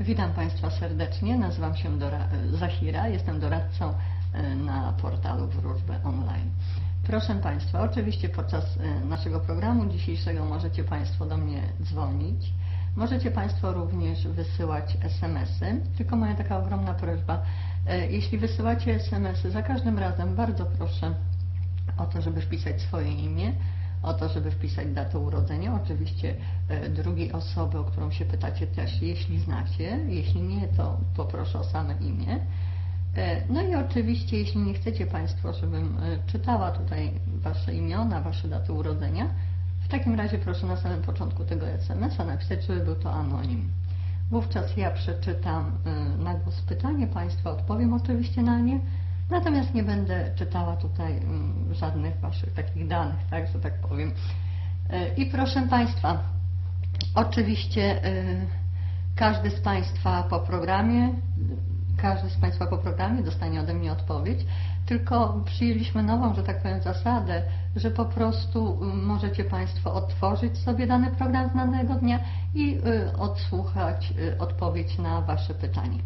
Witam Państwa serdecznie. Nazywam się Dora Zahira. Jestem doradcą e, na portalu Wróżby Online. Proszę Państwa, oczywiście podczas e, naszego programu dzisiejszego możecie Państwo do mnie dzwonić. Możecie Państwo również wysyłać SMS-y, tylko moja taka ogromna prośba, e, jeśli wysyłacie SMS-y, za każdym razem bardzo proszę o to, żeby wpisać swoje imię, o to, żeby wpisać datę urodzenia. Oczywiście e, drugiej osoby, o którą się pytacie też, jeśli znacie. Jeśli nie, to poproszę o same imię. E, No i oczywiście, jeśli nie chcecie Państwo, żebym e, czytała tutaj Wasze imiona, Wasze daty urodzenia, w takim razie proszę na samym początku tego SMS-a napisać, żeby był to anonim. Wówczas ja przeczytam na głos pytanie Państwa, odpowiem oczywiście na nie, natomiast nie będę czytała tutaj y, żadnych Waszych takich danych, tak, że tak powiem. Y, I proszę Państwa, oczywiście y, każdy z Państwa po programie, każdy z Państwa po programie dostanie ode mnie odpowiedź, tylko przyjęliśmy nową, że tak powiem, zasadę, że po prostu y, możecie Państwo odtworzyć sobie dany program z danego dnia i y, odsłuchać y, odpowiedź na Wasze pytanie.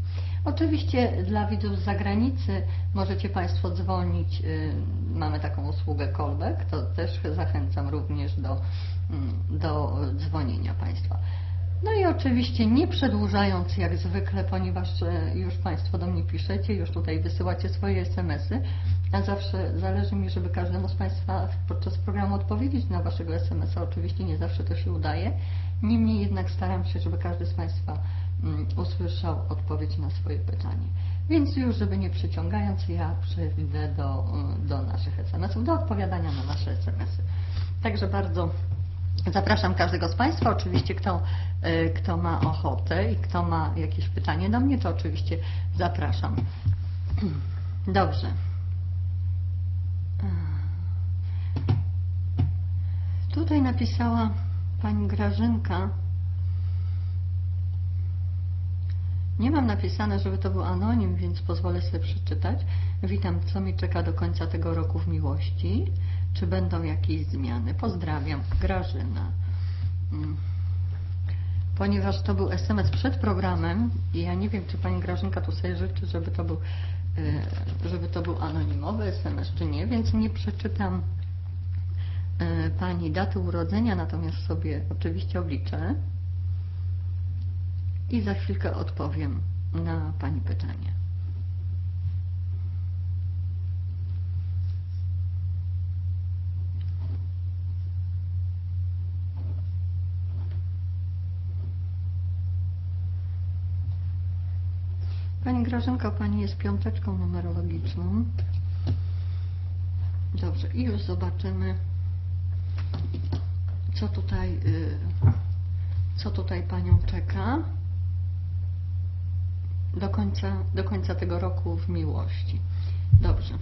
Oczywiście dla widzów z zagranicy możecie Państwo dzwonić, y, mamy taką usługę callback, to też zachęcam również do, mm, do dzwonienia Państwa. No i oczywiście nie przedłużając jak zwykle, ponieważ e, już Państwo do mnie piszecie, już tutaj wysyłacie swoje SMS-y, a zawsze zależy mi, żeby każdemu z Państwa podczas programu odpowiedzieć na Waszego SMS-a. Oczywiście nie zawsze to się udaje. Niemniej jednak staram się, żeby każdy z Państwa mm, usłyszał odpowiedź na swoje pytanie. Więc już, żeby nie przyciągając, ja przejdę do, y, do naszych SMS-ów, do odpowiadania na nasze SMS-y. Także bardzo Zapraszam każdego z Państwa. Oczywiście, kto, y, kto ma ochotę i kto ma jakieś pytanie do mnie, to oczywiście zapraszam. Dobrze. Tutaj napisała Pani Grażynka. Nie mam napisane, żeby to był anonim, więc pozwolę sobie przeczytać. Witam, co mi czeka do końca tego roku w miłości. Czy będą jakieś zmiany? Pozdrawiam, Grażyna. Mm. Ponieważ to był SMS przed programem i ja nie wiem, czy Pani Grażynka tu sobie życzy, żeby to był, e, żeby to był anonimowy SMS, czy nie, więc nie przeczytam e, Pani daty urodzenia, natomiast sobie oczywiście obliczę i za chwilkę odpowiem na Pani pytanie. Pani Grażynka, Pani jest piąteczką numerologiczną. Dobrze, i już zobaczymy, co tutaj, y, co tutaj Panią czeka do końca, do końca tego roku w miłości. Dobrze.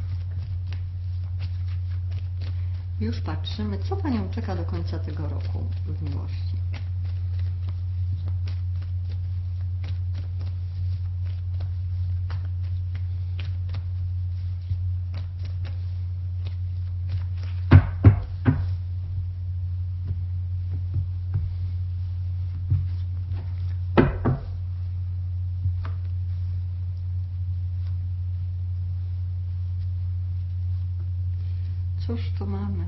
Już patrzymy, co Panią czeka do końca tego roku w miłości. Cóż tu mamy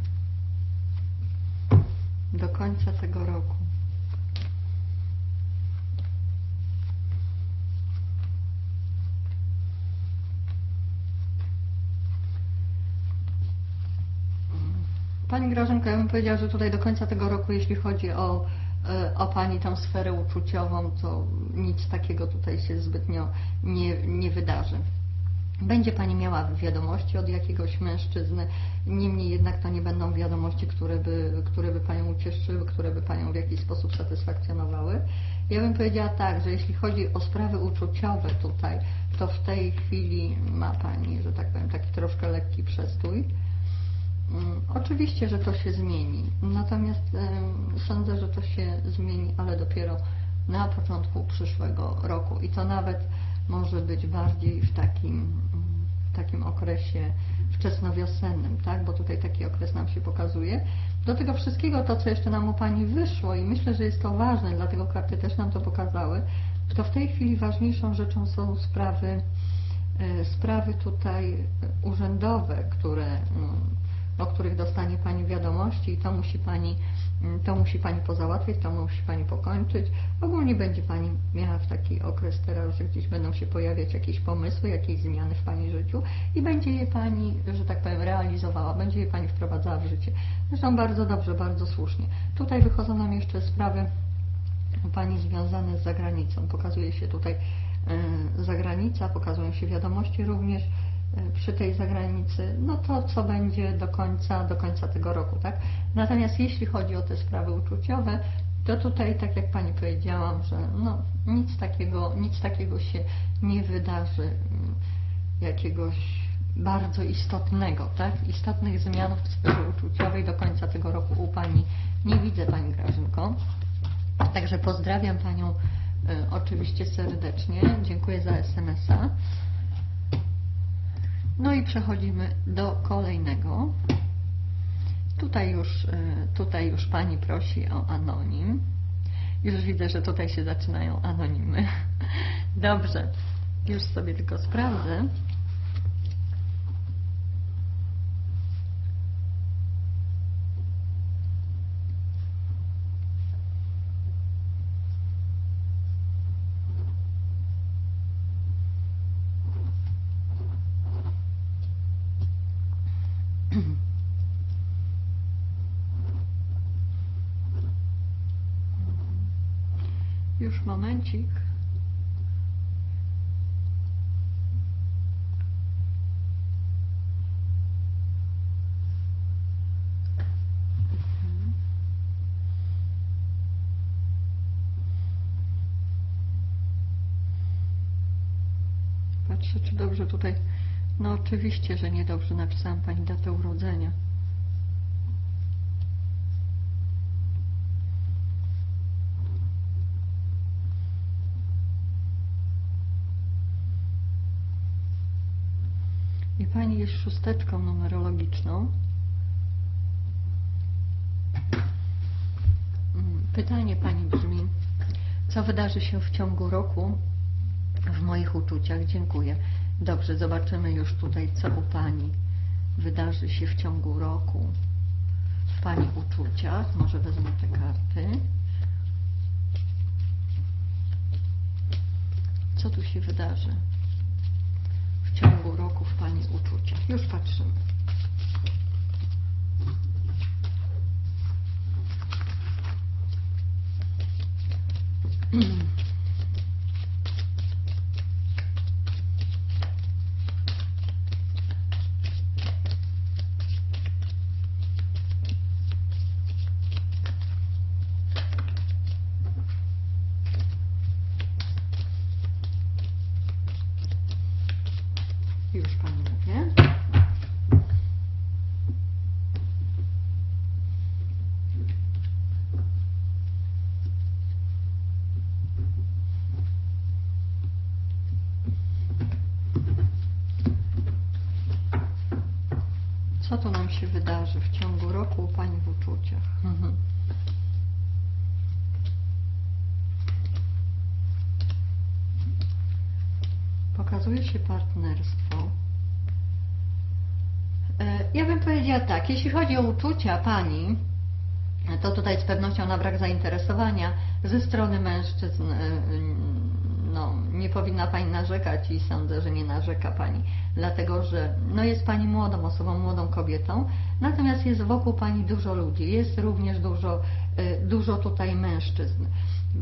do końca tego roku? Pani Grażynka, ja bym powiedziała, że tutaj do końca tego roku, jeśli chodzi o, e, o Pani tą sferę uczuciową, to nic takiego tutaj się zbytnio nie, nie wydarzy. Będzie Pani miała wiadomości od jakiegoś mężczyzny, niemniej jednak to nie będą wiadomości, które by, które by Panią ucieszyły, które by Panią w jakiś sposób satysfakcjonowały. Ja bym powiedziała tak, że jeśli chodzi o sprawy uczuciowe tutaj, to w tej chwili ma Pani, że tak powiem, taki troszkę lekki przestój. Mm, Oczywiście, że to się zmieni, natomiast sądzę, że to się zmieni, ale dopiero na początku przyszłego roku i to nawet może być bardziej w takim, takim okresie wczesnowiosennym, tak? bo tutaj taki okres nam się pokazuje. Do tego wszystkiego to, co jeszcze nam u Pani wyszło i myślę, że jest to ważne, dlatego karty też nam to pokazały, to w tej chwili ważniejszą rzeczą są sprawy, e, sprawy tutaj urzędowe, które, mm, o których dostanie Pani wiadomości i to musi Pani, mm, to musi Pani pozałatwiać, to musi Pani pokończyć. Ogólnie będzie Pani miała w taki okres teraz, że gdzieś będą się pojawiać jakieś pomysły, jakieś zmiany w Pani życiu i będzie je Pani, że tak powiem, realizowała, będzie je Pani wprowadzała w życie. Zresztą bardzo dobrze, bardzo słusznie. Tutaj wychodzą nam jeszcze sprawy Pani związane z zagranicą. Pokazuje się tutaj e, zagranica, pokazują się wiadomości również przy tej zagranicy, no to co będzie do końca, do końca tego roku, tak? Natomiast jeśli chodzi o te sprawy uczuciowe, to tutaj, tak jak Pani powiedziałam, że no, nic takiego, nic takiego się nie wydarzy, mm, jakiegoś bardzo istotnego, tak? Istotnych zmian w sferze uczuciowej do końca tego roku u Pani nie widzę, Pani Grażynko. Także pozdrawiam Panią y, oczywiście serdecznie. Dziękuję za SMS-a. No i przechodzimy do kolejnego. Tutaj już, y, tutaj już Pani prosi o anonim. Już widzę, że tutaj się zaczynają anonimy. Dobrze, już sobie tylko sprawdzę. Już momencik. Patrzę, czy dobrze tutaj. No oczywiście, że niedobrze napisałam Pani datę urodzenia. I Pani jest szósteczką numerologiczną. Mm, Pytanie Pani brzmi, co wydarzy się w ciągu roku w moich uczuciach? Dziękuję. Dobrze, zobaczymy już tutaj, co u Pani wydarzy się w ciągu roku w Pani uczuciach. Może wezmę te karty. Co tu się wydarzy? Ciągu roku w Pani uczuciach. Już patrzymy. Już Pani mówię. Co tu nam się wydarzy w ciągu roku u Pani w uczuciach? Mhm. Pokazuje się partnerstwo. E, Ja bym powiedziała tak, jeśli chodzi o uczucia Pani, to tutaj z pewnością na brak zainteresowania ze strony mężczyzn e, no, nie powinna Pani narzekać i sądzę, że nie narzeka Pani, dlatego że no, jest Pani młodą osobą, młodą kobietą, natomiast jest wokół Pani dużo ludzi, jest również dużo, e, dużo tutaj mężczyzn.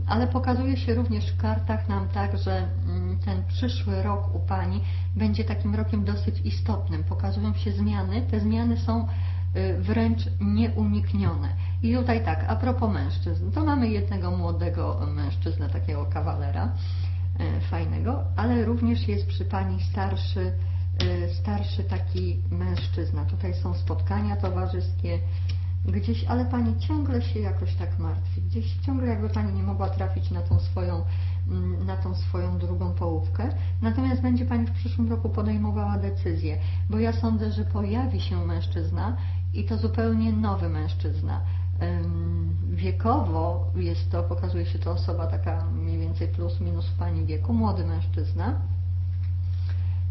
Ale pokazuje się również w kartach nam tak, że mm, ten przyszły rok u Pani będzie takim rokiem dosyć istotnym. Pokazują się zmiany, te zmiany są y, wręcz nieuniknione. I tutaj tak, a propos mężczyzn, to mamy jednego młodego mężczyznę, takiego kawalera, y, fajnego, ale również jest przy Pani starszy, y, starszy taki mężczyzna. Tutaj są spotkania towarzyskie, gdzieś, ale Pani ciągle się jakoś tak martwi. Gdzieś ciągle jakby Pani nie mogła trafić na tą swoją, mm, na tą swoją drugą połówkę. Natomiast będzie Pani w przyszłym roku podejmowała decyzję, bo ja sądzę, że pojawi się mężczyzna i to zupełnie nowy mężczyzna. Wiekowo jest to, pokazuje się to osoba taka mniej więcej plus minus w Pani wieku, młody mężczyzna.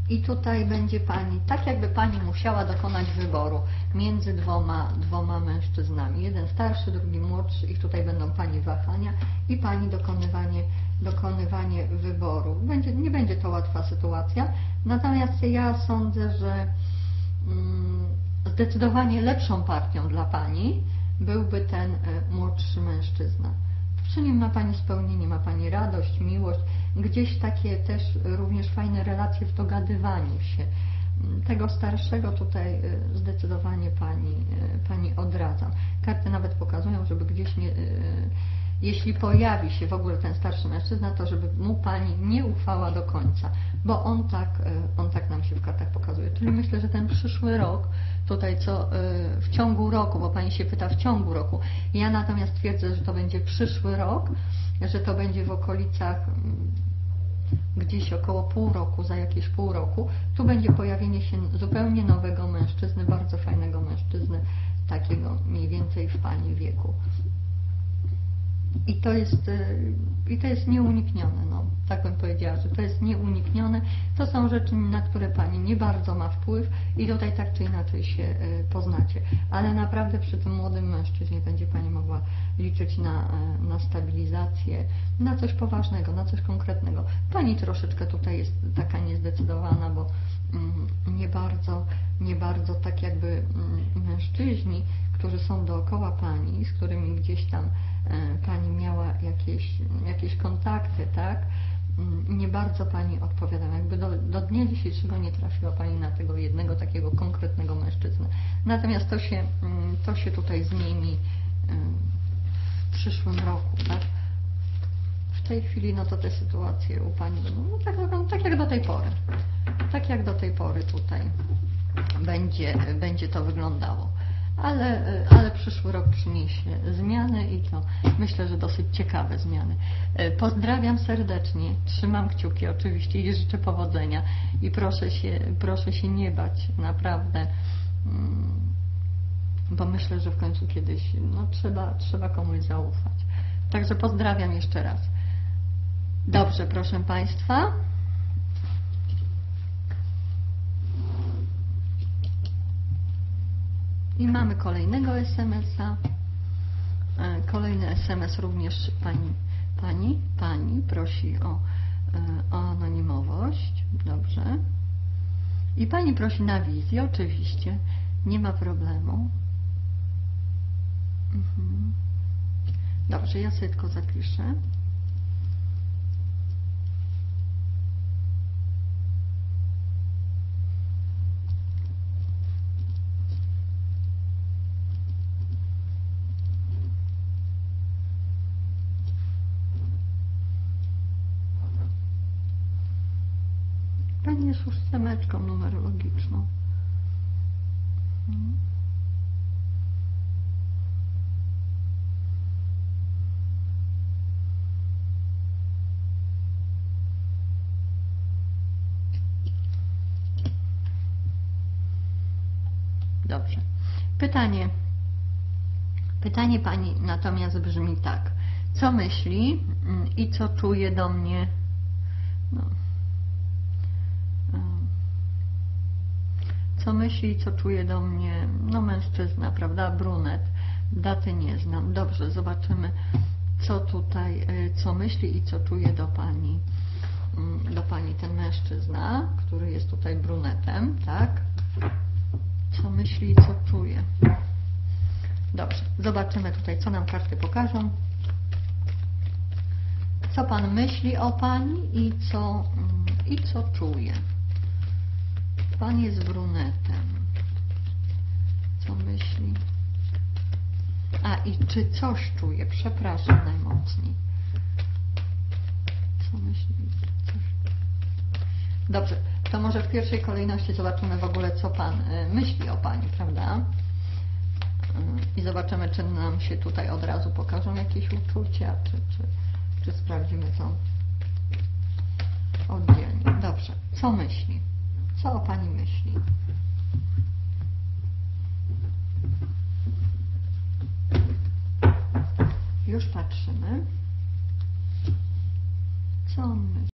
I tutaj będzie Pani, tak jakby Pani musiała dokonać wyboru między dwoma, dwoma mężczyznami. Jeden starszy, drugi młodszy i tutaj będą Pani wahania i Pani dokonywanie, dokonywanie wyboru. Będzie, nie będzie to łatwa sytuacja, natomiast ja sądzę, że mm, zdecydowanie lepszą partią dla Pani byłby ten e, młodszy mężczyzna. Przy nim ma Pani spełnienie, ma Pani radość, miłość, gdzieś takie też również fajne relacje w dogadywaniu się. Tego starszego tutaj y, zdecydowanie Pani, y, pani odradzam. Karty nawet pokazują, żeby gdzieś nie, jeśli pojawi się w ogóle ten starszy mężczyzna, to żeby mu Pani nie ufała do końca, bo on tak, y, on tak nam się w kartach pokazuje. Czyli myślę, że ten przyszły rok, tutaj co y, w ciągu roku, bo Pani się pyta w ciągu roku, ja natomiast twierdzę, że to będzie przyszły rok, że to będzie w okolicach mm, gdzieś około pół roku, za jakieś pół roku, tu będzie pojawienie się zupełnie nowego mężczyzny, bardzo fajnego mężczyzny, takiego mniej więcej w Pani wieku. I to jest, y, i to jest nieuniknione, no, tak bym powiedziała, że to jest nieuniknione. To są rzeczy, na które Pani nie bardzo ma wpływ i tutaj tak czy inaczej się y, poznacie. Ale naprawdę przy tym młodym mężczyźnie będzie Pani mogła liczyć na, y, na stabilizację, na coś poważnego, na coś konkretnego. Pani troszeczkę tutaj jest taka niezdecydowana, bo mm, nie bardzo, nie bardzo tak jakby mm, mężczyźni, którzy są dookoła Pani, z którymi gdzieś tam e, Pani miała jakieś, jakieś kontakty, tak? Mm, Nie bardzo Pani odpowiadam. Jakby do, do dnia dzisiejszego nie trafiła Pani na tego jednego takiego konkretnego mężczyznę. Natomiast to się, mm, to się tutaj zmieni em, w przyszłym roku, tak? W tej chwili no to te sytuacje u Pani będą no, tak, no, tak jak do tej pory. Tak jak do tej pory tutaj będzie, będzie to wyglądało. Ale, ale przyszły rok przyniesie zmiany i to myślę, że dosyć ciekawe zmiany. E, Pozdrawiam serdecznie, trzymam kciuki oczywiście i życzę powodzenia i proszę się, proszę się nie bać, naprawdę, mm, bo myślę, że w końcu kiedyś no, trzeba, trzeba komuś zaufać. Także pozdrawiam jeszcze raz. Dobrze, proszę Państwa. I mamy kolejnego SMS-a. E, Kolejny SMS również pani, pani, pani prosi o, e, o anonimowość. Dobrze. I pani prosi na wizję, oczywiście. Nie ma problemu. Mhm. Dobrze, ja sobie tylko zapiszę. Pani jest ósemeczką numerologiczną. Mhm. Dobrze. Pytanie. Pytanie pani natomiast brzmi tak. Co myśli mm, i co czuje do mnie? No. Mm. Co myśli i co czuje do mnie? No mężczyzna, prawda? Brunet. Daty nie znam. Dobrze, zobaczymy, co tutaj, y, co myśli i co czuje do pani. mm, Do pani ten mężczyzna, który jest tutaj brunetem, tak? Co myśli i co czuje. Dobrze, zobaczymy tutaj, co nam karty pokażą. Co Pan myśli o Pani i co, mm, i co czuje. Pan jest brunetem. Co myśli? A i czy coś czuje? Przepraszam najmocniej. Co myśli? Coś. Dobrze, to może w pierwszej kolejności zobaczymy w ogóle, co Pan y, myśli o Pani, prawda? Y, I zobaczymy, czy nam się tutaj od razu pokażą jakieś uczucia, czy, czy, czy sprawdzimy to oddzielnie. Dobrze, co myśli? Co Pani myśli? Już patrzymy. Co on myśli?